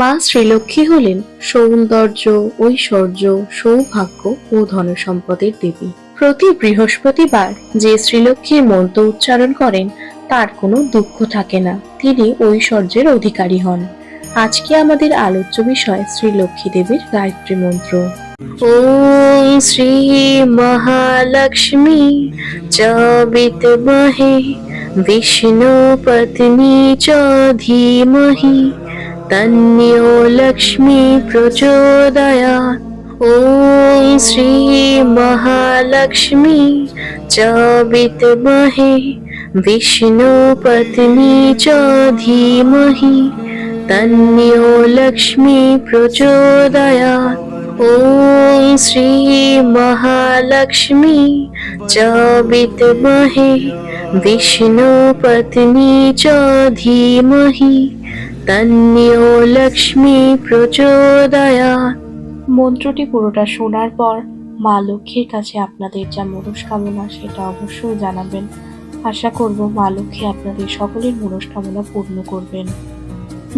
মা শ্রীলক্ষ্মী হলেন সৌন্দর্য, ঐশ্বর্য, সৌভাগ্য ও ধনসম্পদের দেবী। প্রতি বৃহস্পতিবার যে শ্রীলক্ষ্মীর মন্ত্র উচ্চারণ করেন, তার কোনো দুঃখ থাকে না। তিনি ঐশ্বর্যের অধিকারী হন। আজকে আমাদের আলোচ্য বিষয় শ্রীলক্ষ্মী দেবীর গায়ত্রী মন্ত্র। ওম শ্রী মহালক্ষ্মী চ বিদ্মহে বিষ্ণু পত্নী চ ধীমহি तन्यो लक्ष्मी प्रचोदया ॐ श्रीमहालक्ष्मी च विद्महे विष्णुपत्नी च धीमहि तन्यो लक्ष्मी प्रचोदया ॐ श्रीमहालक्ष्मी च विद्महे विष्णुपत्नी च धीमहि তন্যো লক্ষ্মী প্রচোদয়াৎ মন্ত্রটি পুরোটা শোনার পর মা লক্ষ্মীর কাছে আপনাদের যা মনস্কামনা সেটা অবশ্যই জানাবেন। আশা করব মা লক্ষ্মী আপনাদের সকলের মনস্কামনা পূর্ণ করবেন।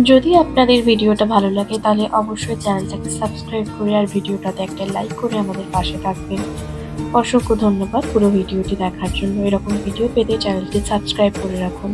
যদি আপনাদের ভিডিওটা ভালো লাগে তাহলে অবশ্যই চ্যানেলটাকে সাবস্ক্রাইব করে আর ভিডিওটাতে একটা লাইক করে আমাদের পাশে থাকবেন। অসংখ্য ধন্যবাদ পুরো ভিডিওটি দেখার জন্য। এরকম ভিডিও পেতে চ্যানেলটি সাবস্ক্রাইব করে রাখুন।